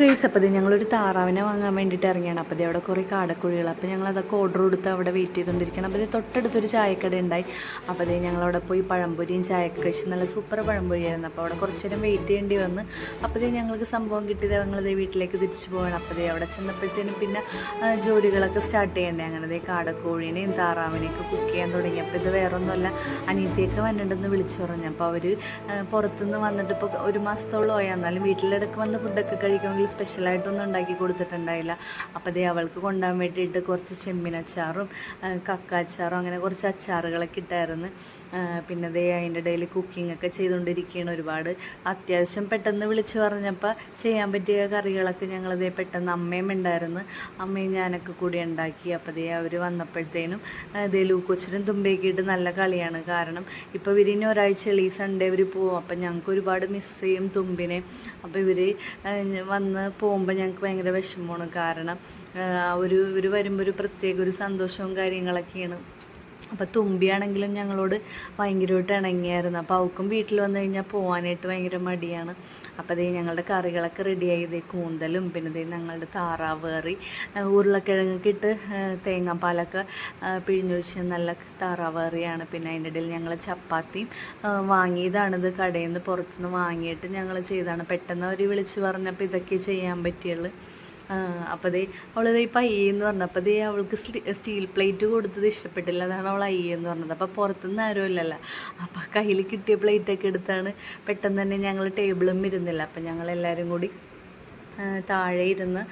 Guys അപ്പോൾ ഞങ്ങളൊരു താറാവിനെ വാങ്ങാൻ വേണ്ടിയിട്ട് ഇറങ്ങിയാണ്. അപ്പോൾ അവിടെ കുറേ കാടക്കുഴികൾ. അപ്പോൾ ഞങ്ങൾ അതൊക്കെ ഓർഡർ കൊടുത്ത് അവിടെ വെയിറ്റ് ചെയ്തുകൊണ്ടിരിക്കണം അപ്പോൾ ഇത് തൊട്ടടുത്തൊരു ചായക്കട ഉണ്ടായി. അപ്പോൾ അതേ ഞങ്ങളവിടെ പോയി പഴംപൊരിയും ചായയൊക്കെ കഴിച്ച് നല്ല സൂപ്പർ പഴംപൊരിയായിരുന്നു. അപ്പോൾ അവിടെ കുറച്ച് നേരം വെയിറ്റ് ചെയ്യേണ്ടി വന്ന്. അപ്പോൾ ഞങ്ങൾക്ക് സംഭവം കിട്ടിയത് ഞങ്ങളത് വീട്ടിലേക്ക് തിരിച്ചു പോകണം അപ്പോൾ അവിടെ ചെന്നപ്പോഴത്തേനും പിന്നെ ജോലികളൊക്കെ സ്റ്റാർട്ട് ചെയ്യണ്ടേ? അങ്ങനെ ദേ കാടക്കോഴീനെയും താറാവിനെയൊക്കെ കുക്ക് ചെയ്യാൻ തുടങ്ങി. അപ്പോൾ ഇത് വേറൊന്നുമല്ല അനിയത്തിയൊക്കെ വന്നിട്ടുണ്ടെന്ന് വിളിച്ചു പറഞ്ഞു. അപ്പോൾ അവർ പുറത്തുനിന്ന് വന്നിട്ട് ഇപ്പോൾ ഒരു മാസത്തോളം ആയി എന്നാലും വീട്ടിലിടക്ക് വന്ന് ഫുഡൊക്കെ കഴിക്കുമെങ്കിൽ സ്പെഷ്യലായിട്ടൊന്നും ഉണ്ടാക്കി കൊടുത്തിട്ടുണ്ടായില്ല. അപ്പോൾ ദേ അവൾക്ക് കൊണ്ടുപോകാൻ വേണ്ടിയിട്ട് കുറച്ച് ചെമ്മിനച്ചാറും കക്ക കക്കാച്ചാറും അങ്ങനെ കുറച്ച് അച്ചാറുകളൊക്കെ ഇട്ടായിരുന്നു. പിന്നെ ദേ അതിന്റെ ഇടയിൽ കുക്കിംഗ് ഒക്കെ ചെയ്തുകൊണ്ടിരിക്കുകയാണ് ഒരുപാട്. അത്യാവശ്യം പെട്ടെന്ന് വിളിച്ചു പറഞ്ഞപ്പോൾ ചെയ്യാൻ പറ്റിയ കറികളൊക്കെ ഞങ്ങളതേ പെട്ടെന്ന് അമ്മയും ഉണ്ടായിരുന്നു. അമ്മയും ഞാനൊക്കെ കൂടി ഉണ്ടാക്കി. അപ്പോൾ ദേ അവർ വന്നപ്പോഴത്തേനും ദേ ലൂക്കോച്ചിനും തുമ്പയൊക്കെ ഇട്ട് നല്ല കളിയാണ്. കാരണം ഇപ്പോൾ ഇവരിനി ഒരാഴ്ച ഈ സൺഡേ ഇവർ പോവും. അപ്പം ഞങ്ങൾക്ക് ഒരുപാട് മിസ് ചെയ്യും തുമ്പിനെ. അപ്പോൾ ഇവർ വന്ന് പോകുമ്പോൾ ഞങ്ങൾക്ക് ഭയങ്കര വിഷമമാണ്. കാരണം ഒരു ഇവർ വരുമ്പോൾ ഒരു പ്രത്യേക ഒരു സന്തോഷവും കാര്യങ്ങളൊക്കെയാണ്. അപ്പോൾ തുമ്പിയാണെങ്കിലും ഞങ്ങളോട് ഭയങ്കരമായിട്ട് ഇണങ്ങിയായിരുന്നു. അപ്പോൾ അവൾക്കും വീട്ടിൽ വന്നു കഴിഞ്ഞാൽ പോകാനായിട്ട് ഭയങ്കര മടിയാണ്. അപ്പോൾ അതേ ഞങ്ങളുടെ കറികളൊക്കെ റെഡിയായി ഇതേ കൂന്തലും പിന്നെ ഇതേ ഞങ്ങളുടെ താറാവ് കറി ആ, ഉരുളക്കിഴങ്ങൊക്കെ ഇട്ട് തേങ്ങാപ്പാലൊക്കെ പിഴിഞ്ഞൊഴിച്ച് നല്ല താറാവ് കറിയാണ് പിന്നെ അതിന്റെ ഇടയിൽ ഞങ്ങൾ ചപ്പാത്തിയും വാങ്ങിയതാണിത് കടയിൽ നിന്ന് പുറത്തുനിന്ന് വാങ്ങിയിട്ട് ഞങ്ങൾ ചെയ്തതാണ്. പെട്ടെന്ന് അവർ വിളിച്ച് പറഞ്ഞപ്പോൾ ഇതൊക്കെ ചെയ്യാൻ പറ്റിയുള്ളൂ. അപ്പോൾ ദേ അവളത് ഇപ്പം അയ്യെന്ന് പറഞ്ഞു അപ്പോൾ ദേ അവൾക്ക് സ്റ്റീൽ പ്ലേറ്റ് കൊടുത്തത് ഇഷ്ടപ്പെട്ടില്ല. അതാണ് അവൾ ഐ അയ്യെന്ന് പറഞ്ഞത്. അപ്പോൾ പുറത്തുനിന്ന് ആരും ഇല്ലല്ലോ. അപ്പോൾ കയ്യിൽ കിട്ടിയ പ്ലേറ്റൊക്കെ എടുത്താണ് പെട്ടെന്ന് തന്നെ ഞങ്ങൾ ടേബിളും ഇരുന്നില്ല. അപ്പം ഞങ്ങളെല്ലാവരും കൂടി താഴെ ഇരുന്ന്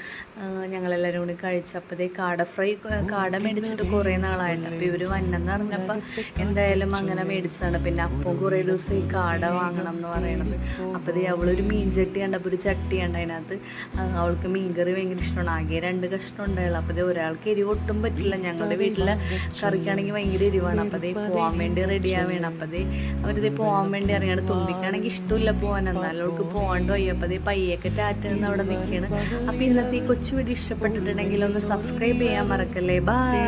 ഞങ്ങളെല്ലാവരും കൂടി കഴിച്ചപ്പോഴത്തേ കാട ഫ്രൈ കാട മേടിച്ചിട്ട് കുറേ നാളായിട്ട് അപ്പോൾ ഇവർ വന്നെന്ന് പറഞ്ഞപ്പോൾ എന്തായാലും അങ്ങനെ മേടിച്ചതാണ്. പിന്നെ അപ്പം കുറേ ദിവസം ഈ കാട വാങ്ങണം എന്ന് പറയണത്. അപ്പോൾ അവളൊരു മീൻ ചട്ടി കണ്ടപ്പോൾ ഒരു ചട്ടി ഉണ്ട് അതിനകത്ത് അവൾക്ക് മീൻകറി ഭയങ്കര ഇഷ്ടമാണ്. ആകെ രണ്ട് കഷ്ണം ഉണ്ടായുള്ളൂ. അപ്പോൾ ഒരാൾക്ക് എരിവ് ഒട്ടും പറ്റില്ല. ഞങ്ങളുടെ വീട്ടിലെ കറിക്കാണെങ്കിൽ ഭയങ്കര എരിവാണ്. അപ്പോൾ ദേ പോകാൻ വേണ്ടി റെഡി വേണം അപ്പോൾ ദേ അവരിത് പോകാൻ വേണ്ടി ഇറങ്ങിയാണ് തുമ്പിക്കാണെങ്കിൽ ഇഷ്ടമില്ല പോകാൻ എന്നാലും അവൾക്ക് പോകാണ്ട് പോയി അപ്പോൾ ദേ പയ്യൊക്കെ ടാറ്റ നിന്ന് അപ്പോൾ ഇന്നത്തെ ഇഷ്ടപ്പെട്ടിട്ടുണ്ടെങ്കിൽ ഒന്ന് സബ്സ്ക്രൈബ് ചെയ്യാൻ മറക്കല്ലേ. ബൈ